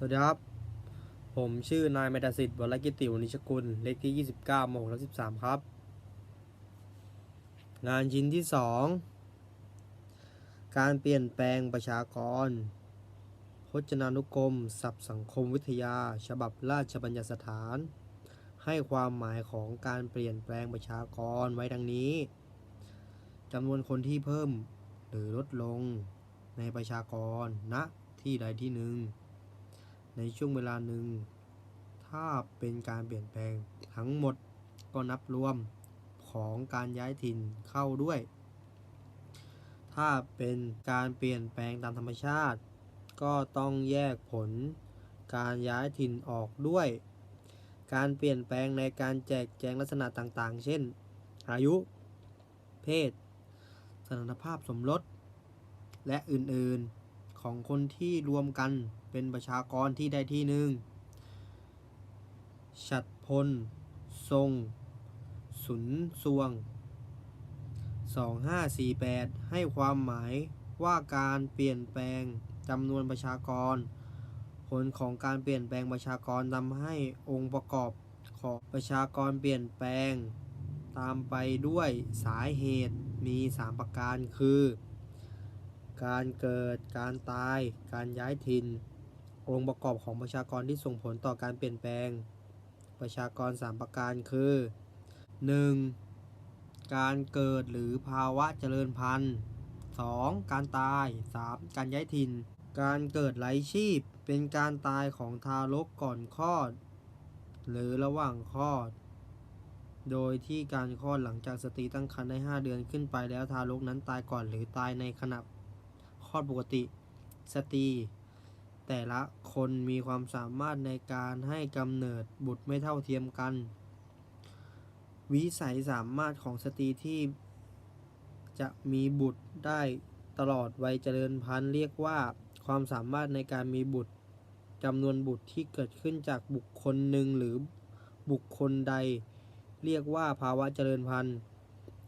สวัสดีครับ ผมชื่อนายเมตสิทธิ์วรกิติวณิชกุล เลขที่ 29หมวกและ13 ครับ งานชิ้นที่ 2 การเปลี่ยนแปลงประชากร พจนานุกรม ศัพท์สังคมวิทยา ฉบับราชบัญญัติสถาน ให้ความหมายของการเปลี่ยนแปลงประชากรไว้ดังนี้จำนวนคนที่เพิ่มหรือลดลงในประชากรณที่ใดที่หนึ่ง ในช่วงเวลาหนึ่ง ถ้าเป็นการเปลี่ยนแปลงทั้งหมดก็นับรวมของการย้ายถิ่นเข้าด้วย ถ้าเป็นการเปลี่ยนแปลงตามธรรมชาติ ก็ต้องแยกผลการย้ายถิ่นออกด้วย การเปลี่ยนแปลงในการแจกแจงลักษณะต่างๆ เช่น อายุ เพศ สถานภาพสมรส และอื่นๆ ของคนที่รวมกัน เป็นประชากรที่ใดที่หนึ่งฉัดพล ทรง สุนสวง 2548 ให้ความหมายว่าการเปลี่ยนแปลงจำนวนประชากร ผลของการเปลี่ยนแปลงประชากรทำให้องค์ประกอบของประชากรเปลี่ยนแปลง ตามไปด้วยสาเหตุมี 3 ประการคือ การเกิด การตาย การย้ายถิ่น องค์ประกอบของประชากรที่ส่งผลต่อการเปลี่ยนแปลง ประชากร 3 ประการคือ 1. การเกิดหรือภาวะเจริญพันธุ์ 2. การตาย 3. การย้ายถิ่น การเกิดไร้ชีพ เป็นการตายของทารกก่อนคลอด หรือระหว่างคลอด โดยที่การคลอดหลังจากสตรีตั้งครรภ์ได้ 5 เดือนขึ้นไปแล้วทารกนั้นตายก่อนหรือตายในขณะคลอดปกติ สตรี แต่ละคนมีความสามารถในการให้กำเนิดบุตรไม่เท่าเทียมกัน วิสัยสามารถของสตรีที่จะมีบุตรได้ตลอดวัยเจริญพันธุ์เรียกว่า ความสามารถในการมีบุตรจำนวนบุตรที่เกิดขึ้นจากบุคคลหนึ่งหรือบุคคลใด เรียกว่าภาวะเจริญพันธุ์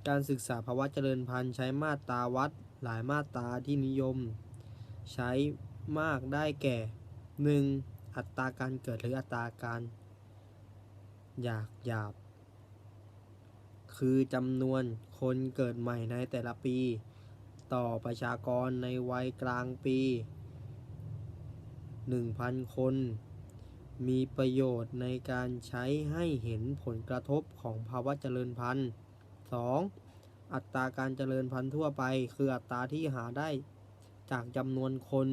การศึกษาภาวะเจริญพันธุ์ใช้มาตราวัดหลายมาตราที่นิยม ใช้ มากได้แก่ 1. อัตราการเกิดหรืออัตราการอยากหยาบ คือจำนวนคนเกิดใหม่ในแต่ละปี ต่อประชากรในวัยกลางปี 1,000 คน มีประโยชน์ในการใช้ให้เห็นผลกระทบของภาวะเจริญพันธุ์ 2. อัตราการเจริญพันธุ์ทั่วไป คืออัตราที่หาได้จากจำนวนคน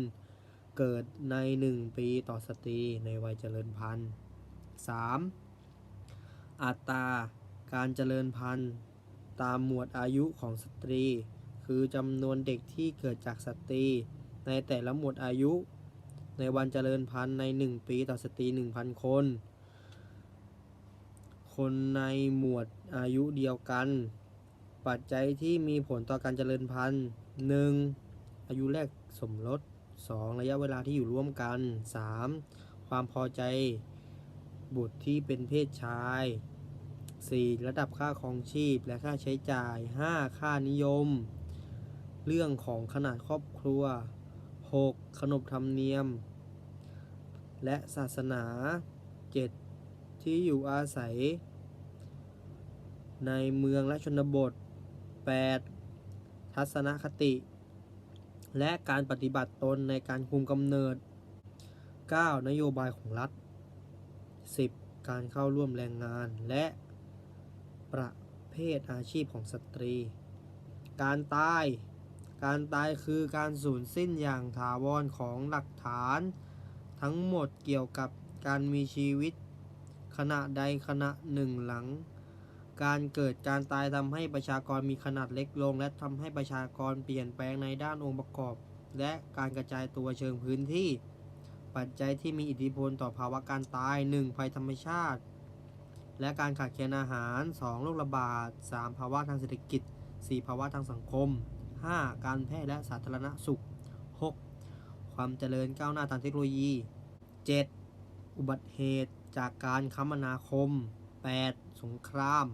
เกิดใน 1 ปีต่อสตรีในวัยเจริญพันธุ์ 3. อัตราการเจริญพันธุ์ตามหมวดอายุของสตรี คือจำนวนเด็กที่เกิดจากสตรี ในแต่ละหมวดอายุ ในวันเจริญพันธุ์ใน 1 ปีต่อสตรี 1,000 คน คนในหมวดอายุเดียวกัน ปัจจัยที่มีผลต่อการเจริญพันธุ์ 1. อายุแรกสมรส 2. ระยะเวลาที่อยู่ร่วมกัน 3. ความพอใจบุตรที่เป็นเพศชาย 4. ระดับค่าครองชีพและค่าใช้จ่าย 5. ค่านิยม เรื่องของขนาดครอบครัว 6. ขนบธรรมเนียม และศาสนา 7. ที่อยู่อาศัย ในเมืองและชนบท 8. ทัศนคติ และการปฏิบัติตนในการคุมกำเนิด 9. นโยบายของรัฐ 10. การเข้าร่วมแรงงานและประเภทอาชีพของสตรี การตาย การตายคือการสูญสิ้นอย่างถาวรของหลักฐาน ทั้งหมดเกี่ยวกับการมีชีวิต ขณะใดขณะหนึ่งหลัง การเกิดการตายทำให้ประชากรมีขนาดเล็กลง และทำให้ประชากรเปลี่ยนแปลงในด้านองค์ประกอบ และการกระจายตัวเชิงพื้นที่ ปัจจัยที่มีอิทธิพลต่อภาวะการตาย 1. ภัยธรรมชาติ และการขาดแคลนอาหาร 2. โรคระบาด 3. ภาวะทางเศรษฐกิจ 4. ภาวะทางสังคม 5. การแพทย์และสาธารณสุข 6. ความเจริญก้าวหน้าทางเทคโนโลยี 7. อุบัติเหตุจากการคมนาคม 8. สงคราม